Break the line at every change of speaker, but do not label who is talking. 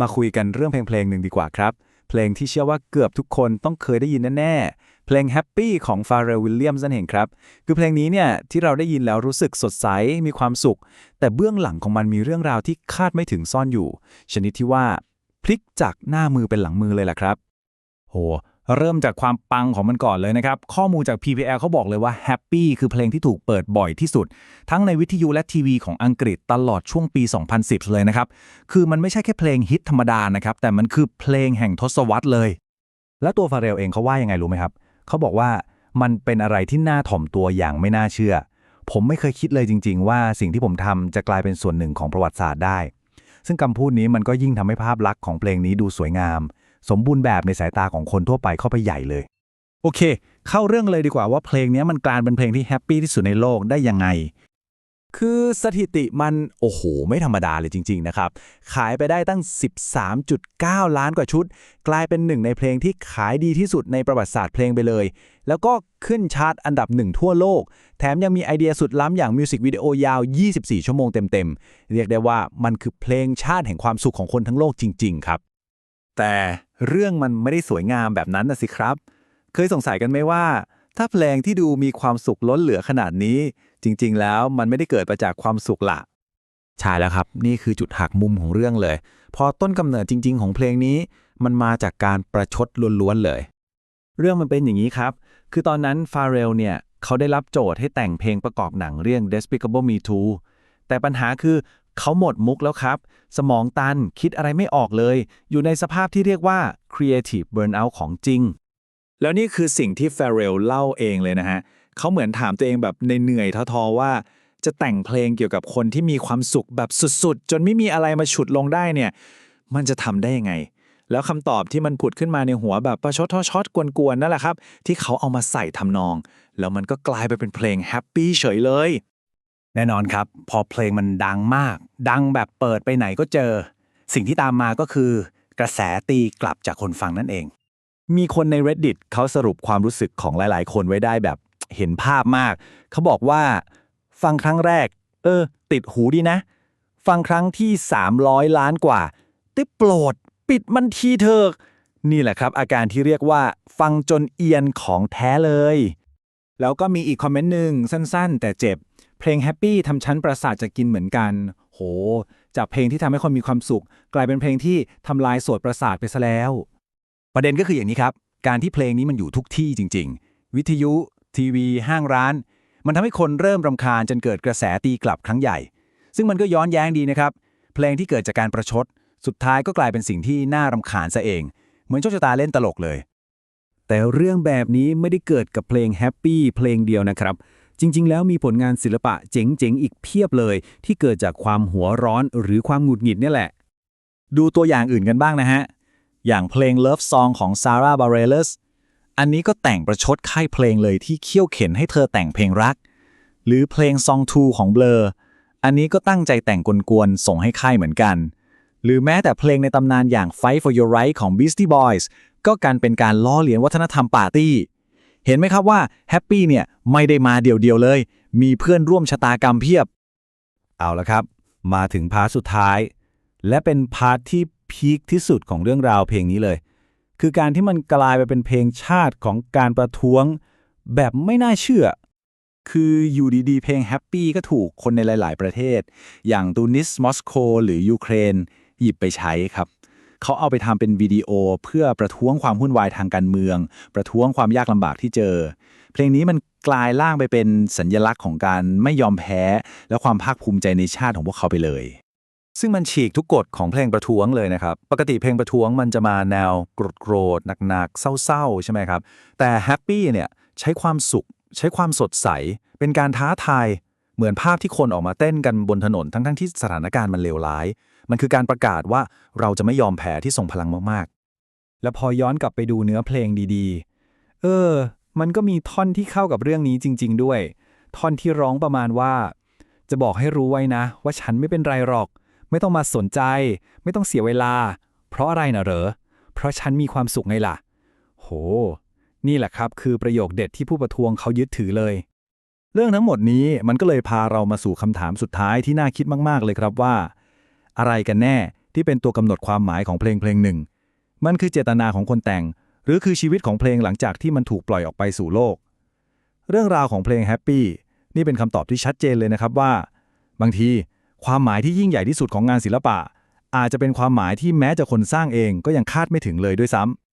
มาคุยกันเรื่องเพลงเพลงหนึ่งดีกว่าครับ เพลงที่เชื่อว่าเกือบทุกคนต้องเคยได้ยินแน่ๆ เพลง Happy ของฟาเรลวิลเลียมนั่นเองครับ คือเพลงนี้เนี่ยที่เราได้ยินแล้วรู้สึกสดใส มีความสุข แต่เบื้องหลังของมันมีเรื่องราวที่คาดไม่ถึงซ่อนอยู่ ชนิดที่ว่าพลิกจากหน้ามือเป็นหลังมือเลยล่ะครับ
โห เริ่มจากความปังของมันก่อนเลยนะครับ ข้อมูลจาก PPL เขาบอกเลยว่า Happy คือเพลงที่ถูกเปิดบ่อยที่สุด ทั้งในวิทยุและทีวีของอังกฤษตลอดช่วงปี 2010 เลยนะครับ คือมันไม่ใช่แค่เพลงฮิตธรรมดานะครับ แต่มันคือเพลงแห่งทศวรรษเลย แล้วตัวฟาเรลเองเขาว่ายังไงรู้ไหมครับ เขาบอกว่ามันเป็นอะไรที่น่าถ่อมตัวอย่างไม่น่าเชื่อ ผมไม่เคยคิดเลยจริง ๆ ว่าสิ่งที่ผมทำจะกลายเป็นส่วนหนึ่งของประวัติศาสตร์ได้ ซึ่งคำพูดนี้มันก็ยิ่งทำให้ภาพลักษณ์ของเพลงนี้ดูสวยงาม สมบูรณ์แบบในสายตาของคนทั่วไปเข้าไปใหญ่เลย โอเค เข้าเรื่องเลยดีกว่าว่าเพลงนี้มันกลายเป็นเพลงที่แฮปปี้ที่สุดในโลกได้ยังไง
คือสถิติมันโอ้โห ไม่ธรรมดาเลยจริง ๆ นะครับ ขายไปได้ตั้ง 13.9 ล้านกว่าชุด กลายเป็นหนึ่งในเพลงที่ขายดีที่สุดในประวัติศาสตร์เพลงไปเลย แล้วก็ขึ้นชาร์ตอันดับหนึ่งทั่วโลก แถมยังมีไอเดียสุดล้ำอย่างมิวสิกวิดีโอยาว 24 ชั่วโมงเต็ม ๆ เรียกได้ว่ามันคือเพลงชาติแห่งความสุขของคนทั้งโลกจริง ๆ ครับ แต่เรื่องมันไม่ได้สวยงามแบบนั้นนะสิครับ เคยสงสัยกันไหมว่า ถ้าเพลงที่ดูมีความสุขล้นเหลือขนาดนี้ จริง ๆ แล้วมันไม่ได้เกิดมาจากความสุขละใช่แล้วครับ นี่คือจุดหักมุมของเรื่องเลย พอต้นกำเนิดจริง ๆ ของเพลงนี้ มันมาจากการประชดล้วนๆเลย เรื่องมันเป็นอย่างนี้ครับ คือตอนนั้นฟาเรลเนี่ยเขาได้รับโจทย์ให้แต่งเพลงประกอบหนังเรื่อง Despicable Me 2แต่ปัญหาคือเขาหมดมุกแล้วครับ สมองตันคิดอะไรไม่ออกเลย อยู่ในสภาพที่เรียกว่า Creative Burnout ของจริง แล้วนี่คือสิ่งที่ f a r r e l l เล่าเองเลยนะฮะ เขาเหมือนถามตัวเองแบบในเหนื่อยๆท้อๆว่า จะแต่งเพลงเกี่ยวกับคนที่มีความสุขแบบสุดๆ จนไม่มีอะไรมาฉุดลงได้เนี่ย มันจะทำได้ยังไง แล้วคำตอบที่มันผุดขึ้นมาในหัวแบบประชดทอชดกวนๆนั่นแหละครับ ที่เขาเอามาใส่ทำนอง แล้วมันก็กลายไปเป็นเพลงแฮปปี้เฉยเลย
แน่นอนครับ พอเพลงมันดังมาก ดังแบบเปิดไปไหนก็เจอ สิ่งที่ตามมาก็คือกระแสตีกลับจากคนฟังนั่นเอง
มีคนใน reddit เขาสรุปความรู้สึกของหลาย ๆ คนไว้ได้แบบเห็นภาพมาก เขาบอกว่า ฟังครั้งแรก เออ ติดหูดีนะ ฟังครั้งที่ 300 ล้านกว่าได้โปรด ปิดมันทีเถอะนี่แหละครับ อาการที่เรียกว่า ฟังจนเอียนของแท้เลย แล้วก็มีอีกคอมเมนต์หนึ่งสั้น ๆ แต่เจ็บ เพลงแฮปปี้ทำชั้นประสาทจะกินเหมือนกัน โห จากเพลงที่ทำให้คนมีความสุข กลายเป็นเพลงที่ทำลายโสตประสาทไปซะแล้ว ประเด็นก็คืออย่างนี้ครับ การที่เพลงนี้มันอยู่ทุกที่จริง ๆ วิทยุ ทีวี ห้างร้าน มันทำให้คนเริ่มรำคาญจนเกิดกระแสตีกลับครั้งใหญ่ ซึ่งมันก็ย้อนแย้งดีนะครับ เพลงที่เกิดจากการประชด สุดท้ายก็กลายเป็นสิ่งที่น่ารำคาญซะเอง เหมือนโชคชะตาเล่นตลกเลยแต่เรื่องแบบนี้ไม่ได้เกิดกับเพลงแฮปปี้เพลงเดียวนะครับ จริง ๆ แล้วมีผลงานศิลปะเจ๋ง ๆ อีกเพียบเลย ที่เกิดจากความหัวร้อนหรือความหงุดหงิดนี่แหละ ดูตัวอย่างอื่นกันบ้างนะฮะ อย่างเพลง Love Song ของ Sarah Bareilles อันนี้ก็แต่งประชดค่ายเพลงเลยที่เคี่ยวเข็นให้เธอแต่งเพลงรัก หรือเพลง Song 2 ของ Blur อันนี้ก็ตั้งใจแต่งกวนๆส่งให้ค่ายเหมือนกัน หรือแม้แต่เพลงในตำนานอย่าง Fight for Your Right ของ Beastie Boys ก็การเป็นการล้อเลียนวัฒนธรรมปาร์ตี้ เห็นไหมครับว่าแฮปปี้เนี่ยไม่ได้มาเดี่ยวๆเลย มีเพื่อนร่วมชะตากรรมเพียบ เอาละครับ มาถึงพาร์ทสุดท้าย และเป็นพาร์ทที่พีคที่สุดของเรื่องราวเพลงนี้เลย คือการที่มันกลายไปเป็นเพลงชาติของการประท้วง แบบไม่น่าเชื่อ คืออยู่ดีๆ เพลงแฮปปี้ก็ถูกคนในหลาย ๆ ประเทศ อย่างตูนิสมอสโกหรือยูเครน หยิบไปใช้ครับ เขาเอาไปทำเป็นวิดีโอเพื่อประท้วงความวุ่นวายทางการเมือง ประท้วงความยากลำบากที่เจอ เพลงนี้มันกลายร่างไปเป็นสัญญลักษณ์ของการไม่ยอมแพ้ และความภาคภูมิใจในชาติของพวกเขาไปเลย ซึ่งมันฉีกทุกกฎของเพลงประท้วงเลยนะครับ ปกติเพลงประท้วงมันจะมาแนวโกรธๆหนักๆเศร้าๆใช่ไหมครับ แต่แฮปปี้เนี่ยใช้ความสุข ใช้ความสดใส เป็นการท้าทายเหมือนภาพที่คนออกมาเต้นกันบนถนนทั้งๆที่สถานการณ์มันเลวร้าย มันคือการประกาศว่าเราจะไม่ยอมแพ้ที่ทรงพลังมากๆ แล้พอย้อนกลับไปดูเนื้อเพลงดีๆ เออ มันก็มีท่อนที่เข้ากับเรื่องนี้จริง ๆ ด้วย ท่อนที่ร้องประมาณว่า จะบอกให้รู้ไว้นะ ว่าฉันไม่เป็นไรหรอก ไม่ต้องมาสนใจ ไม่ต้องเสียเวลา เพราะอะไรนะเหรอ เพราะฉันมีความสุขไงล่ะ โห นี่แหละครับ คือประโยคเด็ดที่ผู้ประท้วงเขายึดถือเลยเรื่องทั้งหมดนี้มันก็เลยพาเรามาสู่คำถามสุดท้ายที่น่าคิดมาก ๆ เลยครับว่า อะไรกันแน่
ที่เป็นตัวกำหนดความหมายของเพลงเพลงหนึ่ง มันคือเจตนาของคนแต่ง หรือคือชีวิตของเพลงหลังจากที่มันถูกปล่อยออกไปสู่โลก เรื่องราวของเพลง Happy นี่เป็นคำตอบที่ชัดเจนเลยนะครับว่า บางทีความหมายที่ยิ่งใหญ่ที่สุดของงานศิลปะ อาจจะเป็นความหมายที่แม้จะคนสร้างเองก็ยังคาดไม่ถึงเลยด้วยซ้ำ